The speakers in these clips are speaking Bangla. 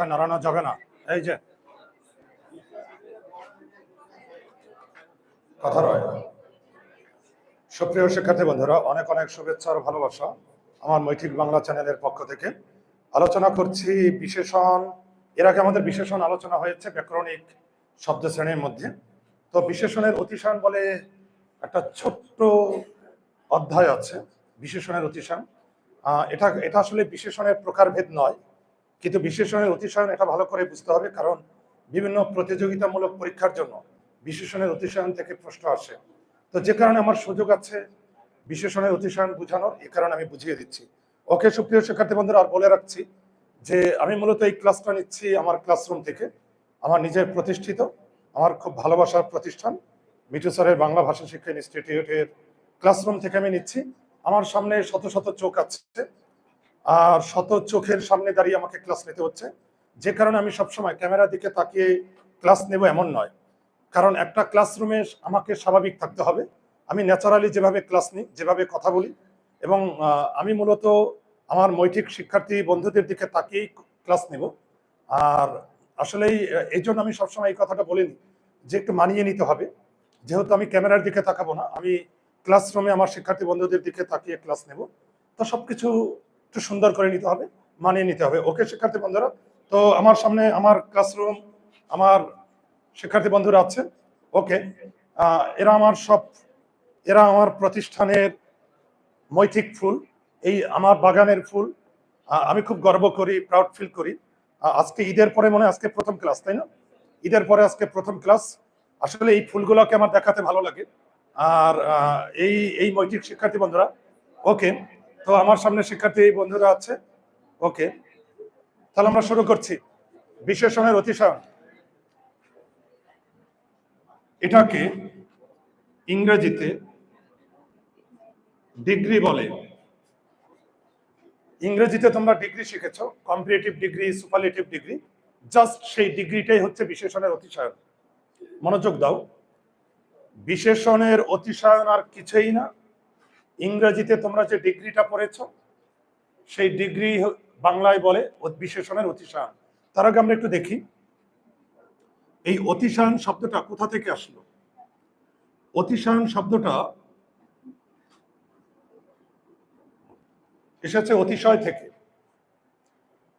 মাথা নাড়ানো যাবে না। এই যে। কথা রয়। সুপ্রিয় শিক্ষার্থী বন্ধুরা, অনেক অনেক শুভেচ্ছা আর ভালোবাসা আমার মৈঠিক বাংলা চ্যানেলের পক্ষ থেকে। আলোচনা করছি বিশেষণ, এর আগে আমাদের বিশেষণ আলোচনা হয়েছে ব্যাকরণিক শব্দ শ্রেণির মধ্যে। তো বিশেষণের অতিশান বলে একটা ছোট্ট অধ্যায় আছে, বিশেষণের অতিশান এটা এটা আসলে বিশেষণের প্রকারভেদ নয়। কিন্তু বিশেষণের অতিশয়ন এটা ভালো করে বুঝতে হবে, কারণ বিভিন্ন প্রতিযোগিতামূলক পরীক্ষার জন্য বিশেষণের অতিশয়ন থেকে প্রশ্ন আসে। তো যে কারণে আমার সুযোগ আছে বিশেষণের অতিশয়ন বোঝানোর, এ কারণে আমি বুঝিয়ে দিচ্ছি। ওকে, সুপ্রিয় শিক্ষার্থী বন্ধুরা, আর বলে রাখছি যে আমি মূলত এই ক্লাসটা নিচ্ছি আমার ক্লাসরুম থেকে। আমার নিজের প্রতিষ্ঠিত, আমার খুব ভালোবাসার প্রতিষ্ঠান, মিঠু স্যারের বাংলা ভাষা শিক্ষা ইনস্টিটিউটের ক্লাসরুম থেকে আমি নিচ্ছি। আমার সামনে শত শত চোখ আছে। আর শত চোখের সামনে দাঁড়িয়ে আমাকে ক্লাস নিতে হচ্ছে। যে কারণে আমি সবসময় ক্যামেরার দিকে তাকিয়ে ক্লাস নেব এমন নয়। কারণ একটা ক্লাসরুমে আমাকে স্বাভাবিক থাকতে হবে। আমি ন্যাচারালি যেভাবে ক্লাস নিই, যেভাবে কথা বলি এবং আমি মূলত আমার মৈঠিক শিক্ষার্থী বন্ধুদের দিকে তাকিয়েই ক্লাস নেব। আর আসলেই এই জন্য আমি সবসময় এই কথাটা বলিনি যে একটু মানিয়ে নিতে হবে। যেহেতু আমি ক্যামেরার দিকে তাকাবো না, আমি ক্লাসরুমে আমার শিক্ষার্থী বন্ধুদের দিকে তাকিয়ে ক্লাস নেব। তো সবকিছু একটু সুন্দর করে নিতে হবে, মানিয়ে নিতে হবে। ওকে, শিক্ষার্থী বন্ধুরা, তো আমার সামনে আমার ক্লাসরুম আমার শিক্ষার্থী বন্ধুরা আছেন। ওকে এরা আমার সব, এরা আমার প্রতিষ্ঠানের মৈথিক ফুল, এই আমার বাগানের ফুল। আমি খুব গর্ব করি প্রাউড ফিল করি। আজকে ঈদের পরে মনে আজকে প্রথম ক্লাস তাই না? ঈদের পরে আজকে প্রথম ক্লাস আসলে এই ফুলগুলোকে আমার দেখাতে ভালো লাগে। আর এই এই মৈত্রিক শিক্ষার্থী বন্ধুরা, ওকে তো আমার সামনে শিক্ষার্থী বন্ধুরা আছে। ওকে। তাহলে আমরা শুরু করছি। বিশেষণের অতিশয়ন এটাকে ইংরেজিতে ডিগ্রি বলে। ইংরেজিতে তোমরা degree শিখেছ comparative degree superlative degree. Just সেই ডিগ্রিটাই হচ্ছে বিশেষণের অতিশয়ন মনোযোগ দাও। বিশেষণের অতিশয়ন আর কিছুই না। ইংরেজিতে তোমরা যে ডিগ্রিটা পড়েছ, সেই ডিগ্রি বাংলায় বলে বিশেষণের অতিশয়ন তার আগে আমরা একটু দেখি। এই অতিশয়ন শব্দটা কোথা থেকে আসলো? অতিশয়ন শব্দটা এসেছে অতিশয় থেকে।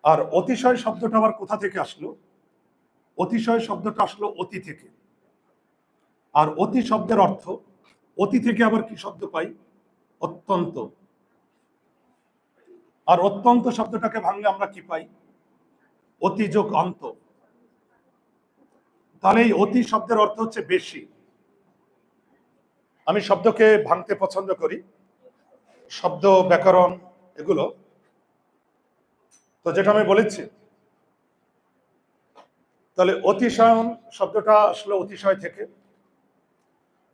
আর অতিশয় শব্দটা আবার কোথা থেকে আসলো? অতিশয় শব্দটা আসলো অতি থেকে। আর অতি শব্দের অর্থ, অতি থেকে আবার কি শব্দ পাই? অত্যন্ত। আর অত্যন্ত শব্দটাকে ভাঙলে আমরা কি পাই? অতি যোগ অন্ত। তাহলে এই অতি শব্দের অর্থ হচ্ছে বেশি। আমি শব্দকে ভাঙতে পছন্দ করি। শব্দ, ব্যাকরণ এগুলো। তো যেটা আমি বলেছি, তাহলে অতিশয়ন শব্দটা আসলে অতিশয় থেকে,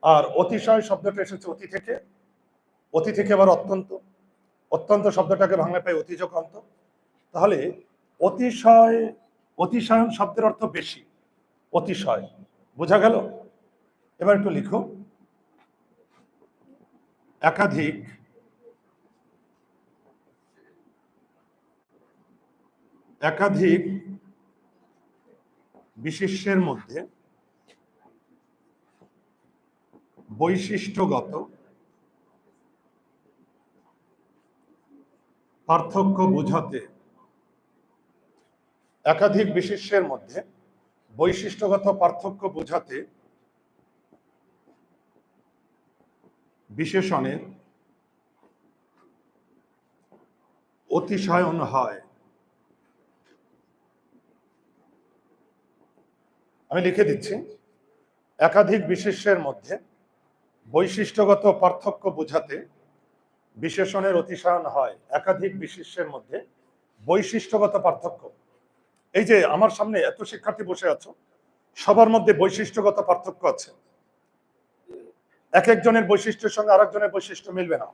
আর অতিশয় শব্দটা এসেছে অতি থেকে। অতি থেকে আবার অত্যন্ত। অত্যন্ত শব্দটাকে ভাঙলে পাই অন্ত তাহলে অতিশয়, অতিশয়ন শব্দের অর্থ বেশি। অতিশয়। বোঝা গেল? এবার একটু লিখো একাধিক। একাধিক বিশেষ্যের মধ্যে বৈশিষ্ট্যগত পার্থক্য বোঝাতে। একাধিক বিশেষ্যের মধ্যে বৈশিষ্ট্যগত পার্থক্য বোঝাতে বিশেষণের অতিশয়ন হয়। আমি লিখে দিচ্ছি। একাধিক বিশেষ্যের মধ্যে বৈশিষ্ট্যগত পার্থক্য বোঝাতে বিশেষণের অতিশয়ন হয় একাধিক বিশেষ্যের মধ্যে বৈশিষ্ট্যগত পার্থক্য। এই যে আমার সামনে এত শিক্ষার্থী বসে আছো, সবার মধ্যে বৈশিষ্ট্যগত পার্থক্য আছে। এক একজনের বৈশিষ্ট্যের সঙ্গে আরেকজনের বৈশিষ্ট্য মিলবে না।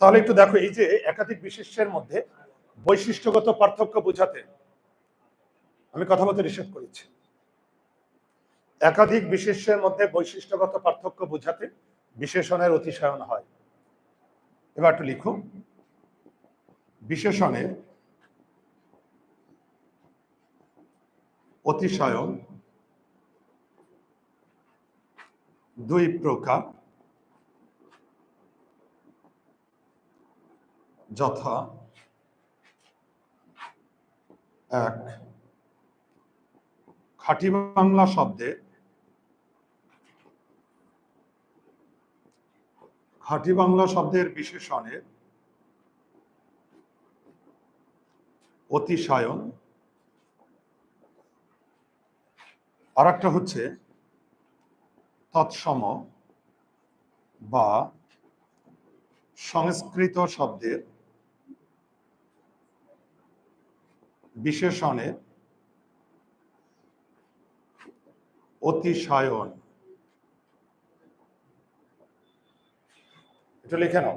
তাহলে একটু দেখো, এই যে একাধিক বিশেষ্যের মধ্যে বৈশিষ্ট্যগত পার্থক্য বোঝাতে আমি কথা বলতে নিষেধ করেছি। একাধিক বিশেষ্যের মধ্যে বৈশিষ্ট্যগত পার্থক্য বোঝাতে বিশেষণের অতিশয়ন হয়। এবার একটু লিখো বিশেষণের অতিশয়ন দুই প্রকার যথা এক। খাঁটি বাংলা শব্দে খাঁটি বাংলা শব্দের বিশেষণের অতিশায়ন। আর একটা হচ্ছে তৎসম বা সংস্কৃত শব্দের বিশেষণের অতিশায়ন। এটা লিখে নাও।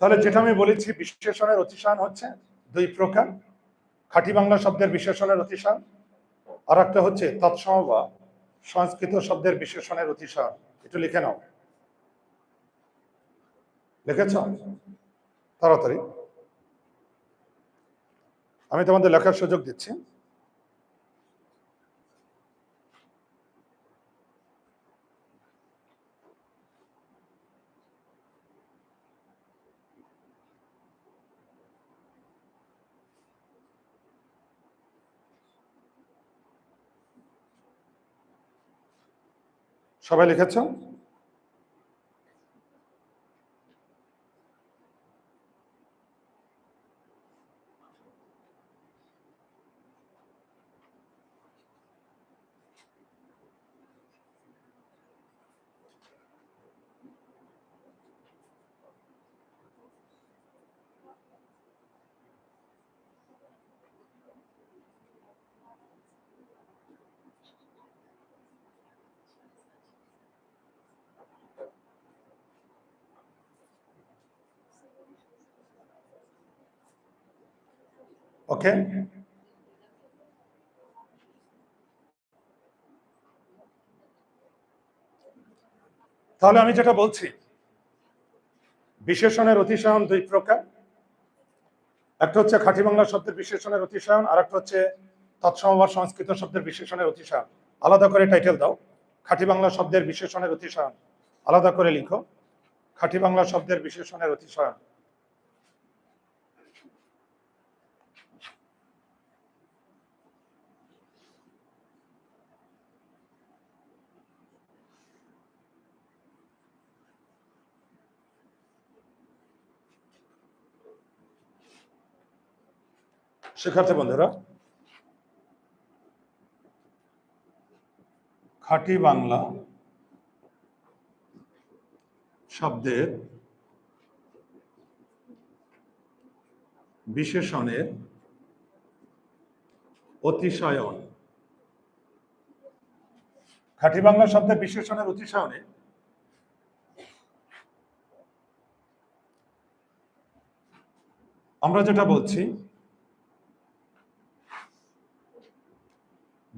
তাহলে যেটা আমি বলেছি বিশেষণের অতিশায়ন হচ্ছে দুই প্রকার। খাঁটি বাংলা শব্দের বিশেষণের অতিশায়ন আর একটা হচ্ছে তৎসম বা সংস্কৃত শব্দের বিশেষণের অতিশায়ন একটু লিখে নাও। লিখেছ? তাড়াতাড়ি। আমি তোমাদের লেখার সুযোগ দিচ্ছি। সবাই লিখেছ? ওকে তাহলে আমি যেটা বলছি, বিশেষণের অতিশয়ন দুই প্রকার। একটা হচ্ছে খাঁটি বাংলা শব্দের বিশেষণের অতিশয়ন আর একটা হচ্ছে তৎসমবার সংস্কৃত শব্দের বিশেষণের অতিশয়ন। আলাদা করে টাইটেল দাও। খাঁটি বাংলা শব্দের বিশেষণের অতিশয়ন, আলাদা করে লিখো। খাঁটি বাংলা শব্দের বিশেষণের অতিশয়ন। শিক্ষার্থী বন্ধুরা। খাঁটি বাংলা শব্দের বিশেষণের অতিশয়ন। খাঁটি বাংলা শব্দের বিশেষণের অতিশয়নে আমরা যেটা বলছি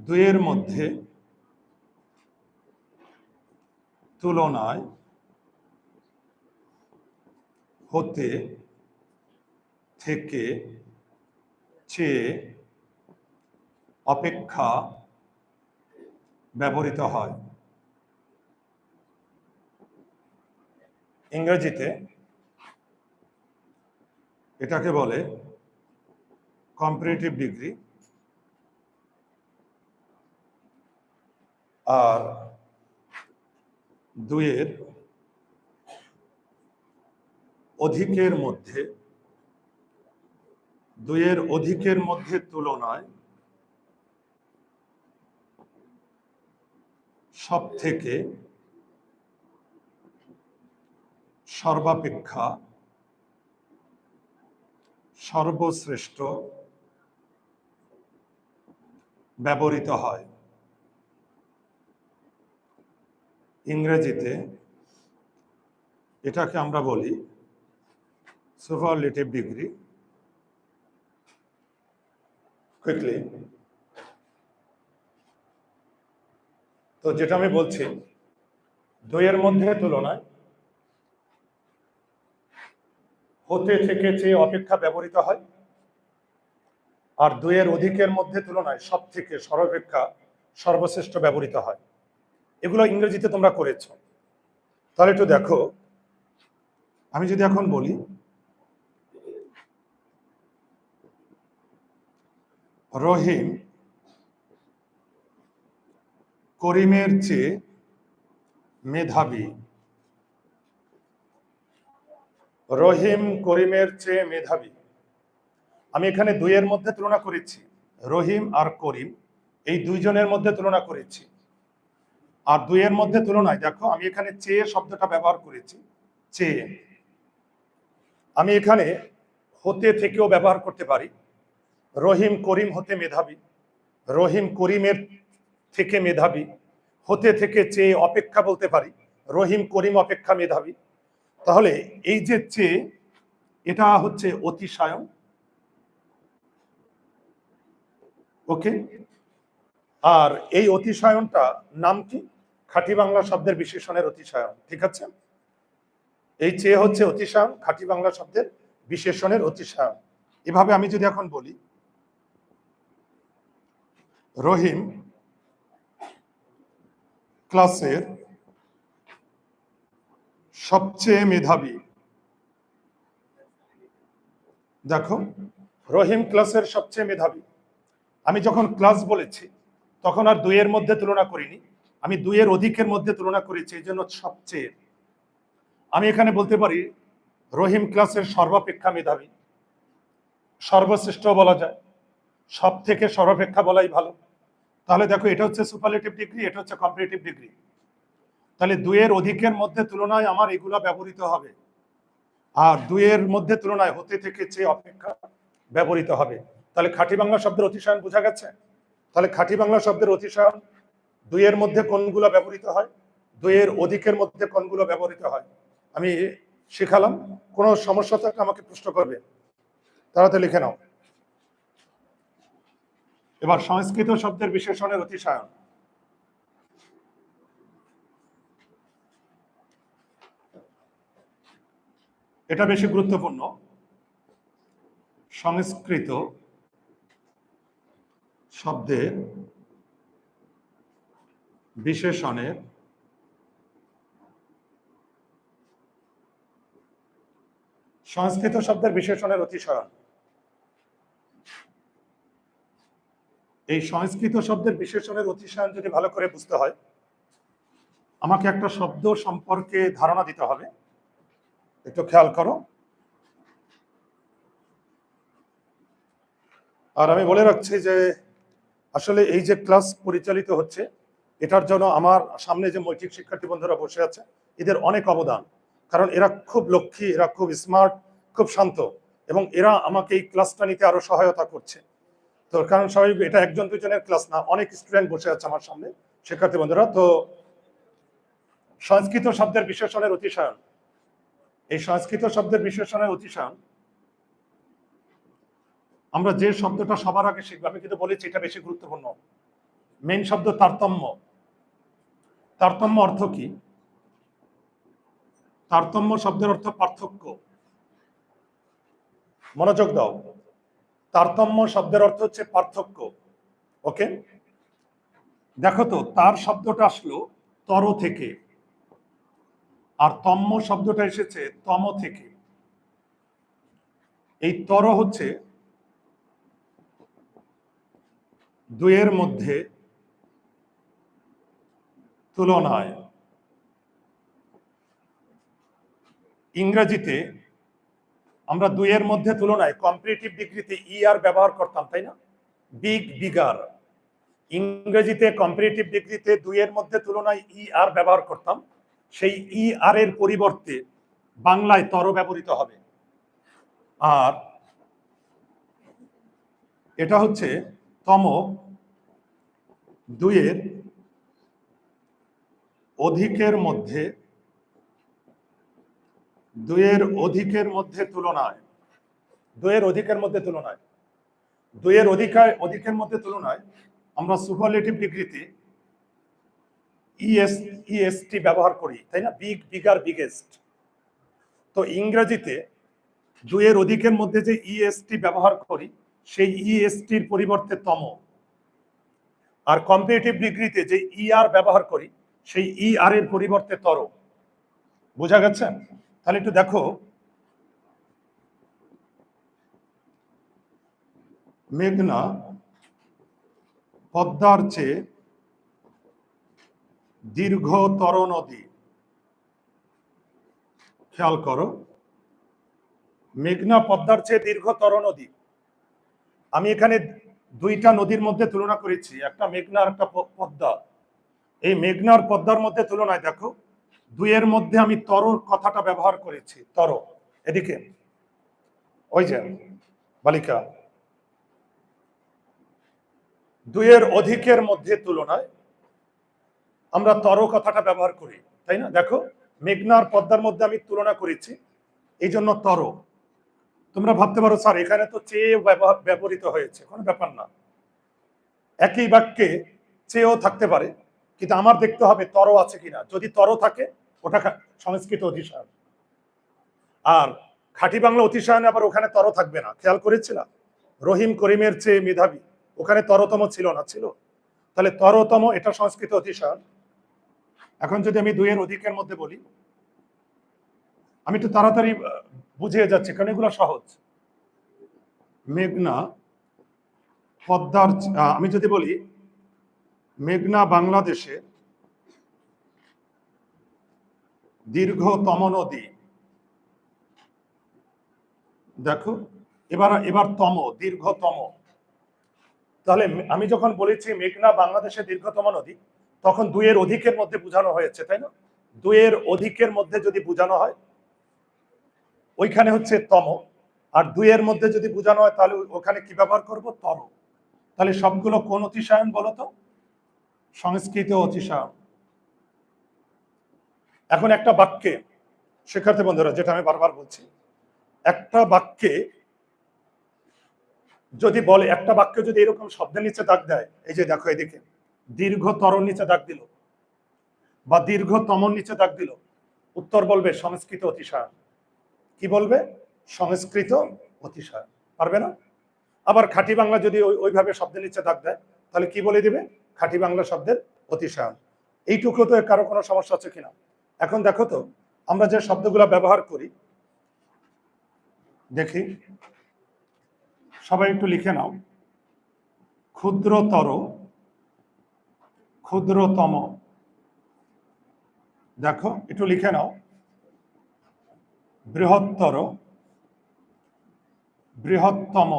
দুইয়ের মধ্যে তুলনায় হতে থেকে চেয়ে অপেক্ষা ব্যবহৃত হয়। ইংরেজিতে এটাকে বলে কম্পারেটিভ ডিগ্রি আর দুইয়ের অধিকের মধ্যে দুইয়ের অধিকের মধ্যে তুলনায় সব থেকে সর্বাপেক্ষা সর্বশ্রেষ্ঠ ব্যবহৃত হয়। ইংরেজিতে এটাকে আমরা বলি সুপারলেটিভ ডিগ্রি কুইকলি তো যেটা আমি বলছি, দুইয়ের মধ্যে তুলনায় হতে থেকে চেয়ে অপেক্ষা ব্যবহৃত হয়, আর দুইয়ের অধিকের মধ্যে তুলনায় সব থেকে সর্বাপেক্ষা সর্বশ্রেষ্ঠ ব্যবহৃত হয়। এগুলো ইংরেজিতে তোমরা করেছ। তাহলে একটু দেখো। আমি যদি এখন বলি, রহিম করিমের চেয়ে মেধাবী। রহিম করিমের চেয়ে মেধাবী। আমি এখানে দুইয়ের মধ্যে তুলনা করেছি। রহিম আর করিম, এই দুইজনের মধ্যে তুলনা করেছি। আর দুইয়ের মধ্যে তুলনায়, দেখো, আমি এখানে চেয়ে শব্দটা ব্যবহার করেছি চেয়ে আমি এখানে হতে থেকেও ব্যবহার করতে পারি। রহিম করিম হতে মেধাবী, রহিম করিমের থেকে মেধাবী, হতে থেকে চেয়ে অপেক্ষা বলতে পারি, রহিম করিম অপেক্ষা মেধাবী। তাহলে এই যে চেয়ে এটা হচ্ছে অতিশায়ন। ওকে? আর এই অতিশায়নটা নাম কি? খাঁটি বাংলা শব্দের বিশেষণের অতিশায়ন ঠিক আছে? এই চেয়ে হচ্ছে অতিশায়ন খাঁটি বাংলা শব্দের বিশেষণের অতিশায়ন এভাবে আমি যদি এখন বলি, রহিম ক্লাসের সবচেয়ে মেধাবী। দেখো, রহিম ক্লাসের সবচেয়ে মেধাবী। আমি যখন ক্লাস বলেছি, তখন আর দুইয়ের মধ্যে তুলনা করিনি। আমি দুইয়ের অধিকের মধ্যে তুলনা করেছি, এই জন্য সবচেয়ে। আমি এখানে বলতে পারি, রহিম ক্লাসের সর্বাপেক্ষা মেধাবী। সর্বশ্রেষ্ঠ বলা যায়। সব থেকে সর্বাপেক্ষা বলাই ভালো। তাহলে দেখো, এটা হচ্ছে সুপারলেটিভ ডিগ্রি এটা হচ্ছে কম্পারেটিভ ডিগ্রি তাহলে দুইয়ের অধিকের মধ্যে তুলনায় আমার এগুলা ব্যবহৃত হবে। আর দুইয়ের মধ্যে তুলনায় হতে থেকে চেয়ে অপেক্ষা ব্যবহৃত হবে। তাহলে খাঁটি বাংলা শব্দের অতিশয়ন বোঝা গেছে? তাহলে খাঁটি বাংলা শব্দের অতিশয়ন দুইয়ের মধ্যে কোনগুলো ব্যবহৃত হয়? দুইয়ের অধিকের মধ্যে কোনগুলো ব্যবহৃত হয়? আমি শেখালাম, কোনো সমস্যা থাকলে আমাকে প্রশ্ন করবে। তাড়াতাড়ি লিখে নাও। এবার সংস্কৃত শব্দের বিশেষণের অতিশায়ন। এটা বেশি গুরুত্বপূর্ণ। সংস্কৃত শব্দের বিশেষণের সংস্কৃত শব্দের বিশেষণের অতিশয়ন এই সংস্কৃত শব্দের বিশেষণের অতিশয়ন যদি ভালো করে বুঝতে হয়, আমাকে একটা শব্দ সম্পর্কে ধারণা দিতে হবে। একটু খেয়াল করো। আর আমি বলে রাখছি যে আসলে এই যে ক্লাস পরিচালিত হচ্ছে এটার জন্য আমার সামনে যে মৈত্রিক শিক্ষার্থী বন্ধুরা বসে আছে, এদের অনেক অবদান। কারণ এরা খুব লক্ষ্মী, এরা খুব স্মার্ট খুব শান্ত এবং এরা আমাকে এই ক্লাসটা নিতে আরও সহায়তা করছে। তো কারণ স্বাভাবিক, এটা একজন দুজনের ক্লাস না, অনেক স্টুডেন্ট বসে আছে আমার সামনে, শিক্ষার্থী বন্ধুরা। তো সংস্কৃত শব্দের বিশেষণের অতিশয়ন। এই সংস্কৃত শব্দের বিশেষণের অতিশয়ন, আমরা যে শব্দটা সবার আগে শিখব, আমি কিন্তু বলেছি এটা বেশি গুরুত্বপূর্ণ। মেন শব্দ তারতম্য। তারতম্য অর্থ কি? তারতম্য শব্দের অর্থ পার্থক্য। মনোযোগ দাও। তারতম্য শব্দের অর্থ হচ্ছে পার্থক্য। ওকে? দেখো তো, তার শব্দটা আসলো তর থেকে। আর তম্য শব্দটা এসেছে তম থেকে। এই তর হচ্ছে দুয়ের মধ্যে তুলনায় ইংরেজিতে আমরা দুইয়ের মধ্যে তুলনায় কম্পারেটিভ ডিগ্রিতে ই আর ব্যবহার করতাম, তাই না? বিগ বিগার ইংরেজিতে কম্পারেটিভ ডিগ্রিতে দুইয়ের মধ্যে তুলনায় ই আর ব্যবহার করতাম, সেই ই আর এর পরিবর্তে বাংলায় তর ব্যবহৃত হবে। আর এটা হচ্ছে তম দুইয়ের অধিকের মধ্যে, দুইয়ের অধিকের মধ্যে তুলনায়, দুইয়ের অধিকের মধ্যে তুলনায়, দুইয়ের অধিকার অধিকের মধ্যে তুলনায়, আমরা সুপারলেটিভ ডিগ্রিতে ইএস ইএসটি ব্যবহার করি, তাই না? বিগ বিগার বিগেস্ট তো ইংরেজিতে দুইয়ের অধিকের মধ্যে যে ইএসটি ব্যবহার করি, সেই ইএসটির পরিবর্তে তম। আর কম্পিটিটিভ ডিগ্রিতে যে ইআর ব্যবহার করি সেই ই আর এর পরিবর্তে তর। বোঝা গেছে? তাহলে একটু দেখো। মেঘনা পদ্মার চেয়ে দীর্ঘতর নদী। খেয়াল করো। মেঘনা পদ্মার চেয়ে দীর্ঘতর নদী। আমি এখানে দুইটা নদীর মধ্যে তুলনা করেছি। একটা মেঘনা আর একটা পদ্মা। এই মেঘনার পদ্মার মধ্যে তুলনায় দেখো, দুইয়ের মধ্যে আমি তর কথাটা ব্যবহার করেছি, তর। এদিকে, ওই যে, বালিকা। দুইয়ের অধিকের মধ্যে তুলনায় আমরা তর কথাটা ব্যবহার করি, তাই না? দেখো, মেঘনার পদ্মার মধ্যে আমি তুলনা করেছি এই জন্য তর। তোমরা ভাবতে পারো, স্যার, এখানে তো চেয়ে ব্যবহার- ব্যবহৃত হয়েছে, কোনো ব্যাপার না। একই বাক্যে চেয়েও থাকতে পারে। কিন্তু আমার দেখতে হবে তর আছে কিনা। যদি তর থাকে, ওটা সংস্কৃত অতিশায়ন আর খাঁটি বাংলা অতিশায়নে আবার ওখানে তর থাকবে না। খেয়াল করেছিলাম? রহিম করিমের চেয়ে মেধাবী। ওখানে তরতম ছিল না, ছিল। তাহলে তরতম এটা সংস্কৃত অতিশায়ন এখন যদি আমি দুইয়ের অধিকের মধ্যে বলি, আমি একটু তাড়াতাড়ি বুঝিয়ে যাচ্ছি, কারণ এগুলো সহজ। মেঘনা, পদ্মার আমি যদি বলি মেঘনা বাংলাদেশে দীর্ঘতম নদী। দেখো, এবার এবার তম, দীর্ঘতম। তাহলে আমি যখন বলেছি মেঘনা বাংলাদেশে দীর্ঘতম নদী, তখন দুইয়ের অধিকের মধ্যে বোঝানো হয়েছে, তাই না? দুইয়ের অধিকের মধ্যে যদি বোঝানো হয়, ওইখানে হচ্ছে তম। আর দুইয়ের মধ্যে যদি বোঝানো হয়, তাহলে ওখানে কি ব্যবহার করব? তর। তাহলে সবগুলো কোন অতিশায়ন বলো তো? সংস্কৃত অতিশা এখন একটা বাক্যে, শিক্ষার্থী বন্ধুরা, যেটা আমি বারবার বলছি, একটা বাক্যে যদি বলে, একটা বাক্যে যদি এরকম শব্দের নিচে দাগ দেয়, এই যে দেখো এদিকে দীর্ঘতর নিচে দাগ দিল বা দীর্ঘতম নিচে দাগ দিল, উত্তর বলবে সংস্কৃত অতিশায়ন কি বলবে? সংস্কৃত অতিশায়ন পারবে না? আবার খাঁটি বাংলা যদি ওই- ওইভাবে শব্দের নিচে দাগ দেয়, তাহলে কি বলে দিবে? খাঁটি বাংলা শব্দের অতিশায়ন এইটুকু তো কারও কোনো সমস্যা আছে কিনা? এখন দেখো তো, আমরা যে শব্দগুলো ব্যবহার করি, দেখি। সবাই একটু লিখে নাও। ক্ষুদ্রতর, ক্ষুদ্রতম। দেখো, একটু লিখে নাও। বৃহত্তর, বৃহত্তম।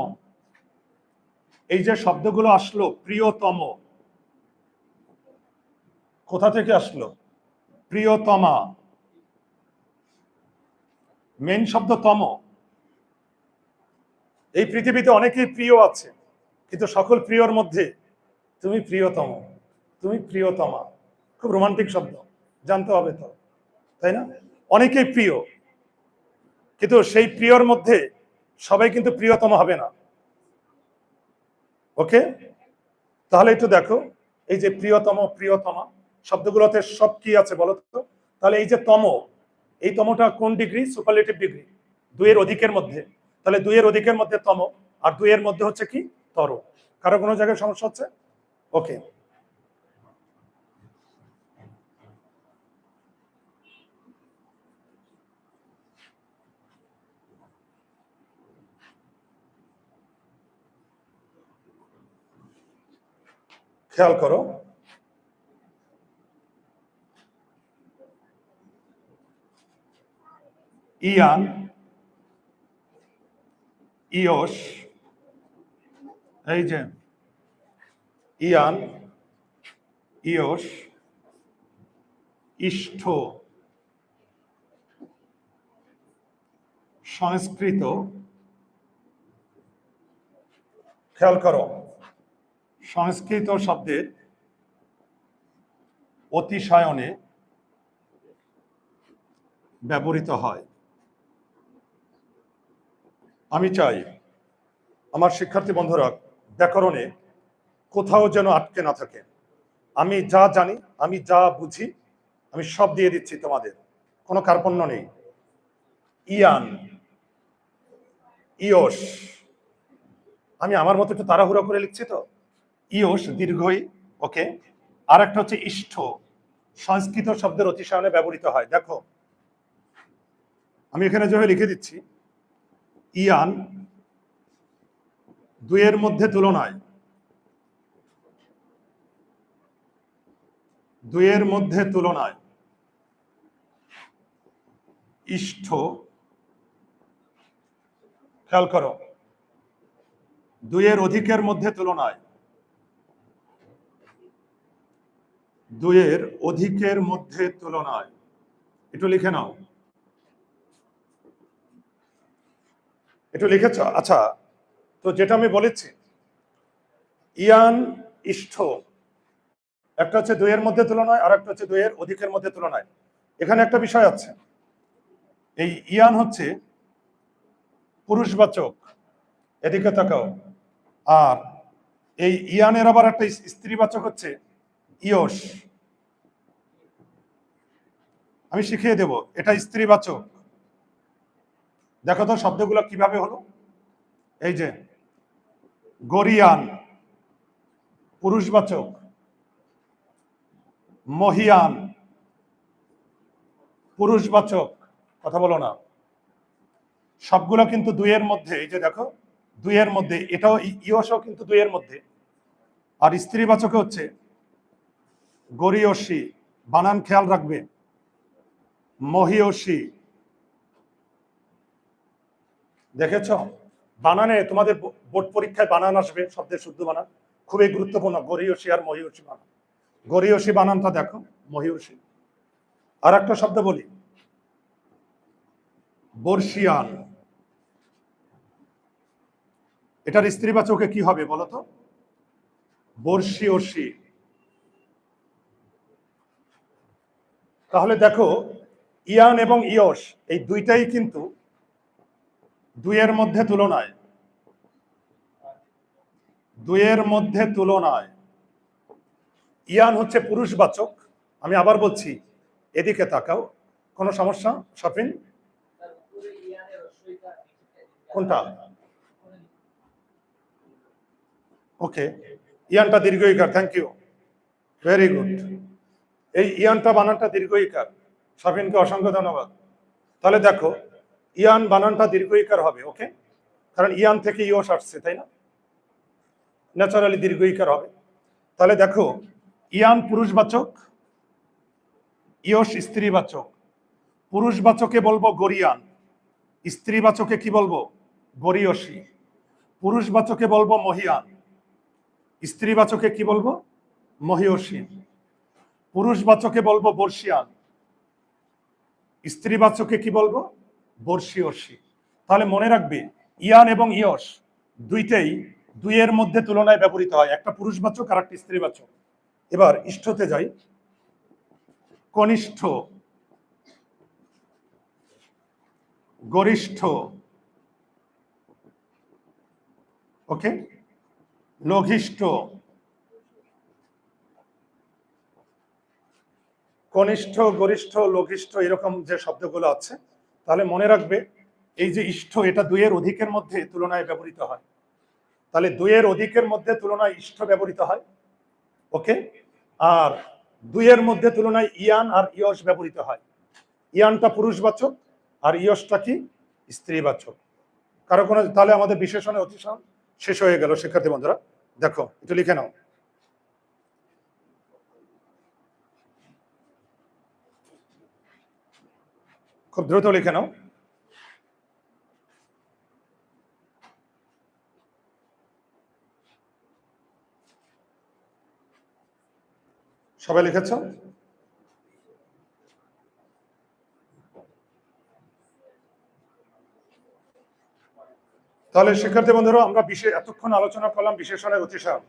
এই যে শব্দগুলো আসলো, প্রিয়তম। কোথা থেকে আসলো? প্রিয়তমা। মেন শব্দ তম। এই পৃথিবীতে অনেকেই প্রিয় আছে, কিন্তু সকল প্রিয়র মধ্যে তুমি প্রিয়তম, তুমি প্রিয়তমা। খুব রোমান্টিক শব্দ, জানতে হবে তো, তাই না? অনেকেই প্রিয়, কিন্তু সেই প্রিয়র মধ্যে সবাই কিন্তু প্রিয়তম হবে না। ওকে? তাহলে একটু দেখো, এই যে প্রিয়তম, প্রিয়তমা। শব্দগুলোতে সব কি আছে বলো তো? তাহলে এই যে তম, এই তমটা কোন ডিগ্রি? Superlative degree. দুইয়ের অধিকের মধ্যে। তাহলে দুইয়ের অধিকের মধ্যে তম, আর দুইয়ের মধ্যে হচ্ছে কি? তর। কারও কোনো জায়গায় সমস্যা হচ্ছে? ওকে। খেয়াল করো। ইয়ান ইয়স এই যে ইয়ান ইয়স ইষ্ঠ সংস্কৃত খেয়াল করো সংস্কৃত শব্দের অতিশায়নে ব্যবহৃত হয় আমি চাই আমার শিক্ষার্থী বন্ধুরা, ব্যাকরণে কোথাও যেন আটকে না থাকে। আমি যা জানি, আমি যা বুঝি, আমি সব দিয়ে দিচ্ছি তোমাদের। কোনো কার্পণ্য নেই। ইয়ান ইয়স আমি আমার মতো একটু তাড়াহুড়ো করে লিখছি তো? ইয়স দীর্ঘই, ওকে? আর একটা হচ্ছে ইষ্ঠ, সংস্কৃত শব্দের অতিশয়নে ব্যবহৃত হয়। দেখো, আমি এখানে যেভাবে লিখে দিচ্ছি ইয়ান দুইয়ের মধ্যে তুলনায় দুইয়ের মধ্যে তুলনায় ইষ্ঠ খেয়াল করো, দুইয়ের অধিকের মধ্যে তুলনায় দুইয়ের অধিকের মধ্যে তুলনায়, একটু লিখে নাও। একটু লিখেছ আচ্ছা তো যেটা আমি বলেছি, ইয়ান ইষ্ঠ। একটা হচ্ছে দুইয়ের মধ্যে তুলনায় আর একটা হচ্ছে দুইয়ের অধিকের মধ্যে তুলনায়। এখানে একটা বিষয় আছে। এই ইয়ান হচ্ছে পুরুষবাচক, এদিকে তাকাও। আর এই ইয়ানের আবার একটা স্ত্রীবাচক হচ্ছে ইয়স আমি শিখিয়ে দেব, এটা স্ত্রীবাচক। দেখো তো শব্দগুলো কীভাবে হলো? এই যে গরিয়ান পুরুষবাচক মহিয়ান পুরুষবাচক, কথা বলো না। সবগুলো কিন্তু দুইয়ের মধ্যে, এই যে দেখো, দুইয়ের মধ্যে, এটাও ইয়সও কিন্তু দুইয়ের মধ্যে। আর স্ত্রীবাচকে হচ্ছে, গরিয়সী, বানান খেয়াল রাখবে, মহিয়সী দেখেছ? বানানে তোমাদের বোর্ড পরীক্ষায় বানান আসবে, শব্দের শুদ্ধ বানান। খুবই গুরুত্বপূর্ণ, গরিয়সী আর মহিয়সী বানান। গরিয়সী বানানটা দেখো, মহিয়সী। আর একটা শব্দ বলি। বর্ষিয়ান এটার স্ত্রী স্ত্রীবাচকে কি হবে বলতো বর্ষিয়সী। তাহলে দেখো, ইয়ান এবং ইয়স এই দুইটাই কিন্তু দুইয়ের মধ্যে তুলনায়। দুইয়ের মধ্যে তুলনায়। ইয়ান হচ্ছে পুরুষবাচক। আমি আবার বলছি, এদিকে তাকাও। কোনো সমস্যা শপিং কোনটা? ওকে, ইয়ানটা দীর্ঘইকার থ্যাংক ইউ ভেরি গুড এই ইয়ানটা বানানটা দীর্ঘইকার শপিনকে অসংখ্য ধন্যবাদ। তাহলে দেখো ইয়ান বানানটা দীর্ঘইকার হবে, ওকে? কারণ ইয়ান থেকে ইয়স আসছে, তাই না? ন্যাচারালি দীর্ঘইকার হবে। তাহলে দেখো, ইয়ান পুরুষবাচক ইয়স স্ত্রীবাচক। পুরুষবাচকে বলব গরিয়ান, স্ত্রীবাচকে কি বলব? গরিয়সী। পুরুষবাচকে বলব মহিয়ান, স্ত্রীবাচকে কি বলব? মহিয়সী। পুরুষবাচকে বলব বর্ষিয়ান, স্ত্রীবাচকে কি বলব? বর্ষীয়সী তাহলে মনে রাখবে, ইয়ান এবং ইয়স দুইটাই দুইয়ের মধ্যে তুলনায় ব্যবহৃত হয়। একটা পুরুষবাচক আর একটা স্ত্রীবাচক এবার ইষ্টতে যাই। কনিষ্ঠ, গরিষ্ঠ, ওকে? লঘিষ্ঠ কনিষ্ঠ, গরিষ্ঠ লঘিষ্ঠ এরকম যে শব্দগুলো আছে তাহলে মনে রাখবে, এই যে ইষ্ঠ এটা দুইয়ের অধিকের মধ্যে তুলনায় ব্যবহৃত হয়। তাহলে দুইয়ের অধিকের মধ্যে তুলনায় ইষ্ঠ ব্যবহৃত হয়, ওকে? আর দুইয়ের মধ্যে তুলনায় ইয়ান আর ইয়স ব্যবহৃত হয়। ইয়ানটা পুরুষবাচক আর ইয়সটা কি? স্ত্রীবাচক। কারও কোনো, তাহলে আমাদের বিশেষণে অতিশন শেষ হয়ে গেল, শিক্ষার্থী বন্ধুরা। দেখো, একটু লিখে নাও। খুব দ্রুত লিখে নাও। সবাই লিখেছ? তাহলে শিক্ষার্থী বন্ধুরা, আমরা বিশেষ এতক্ষণ আলোচনা করলাম বিশেষণের অতিশয়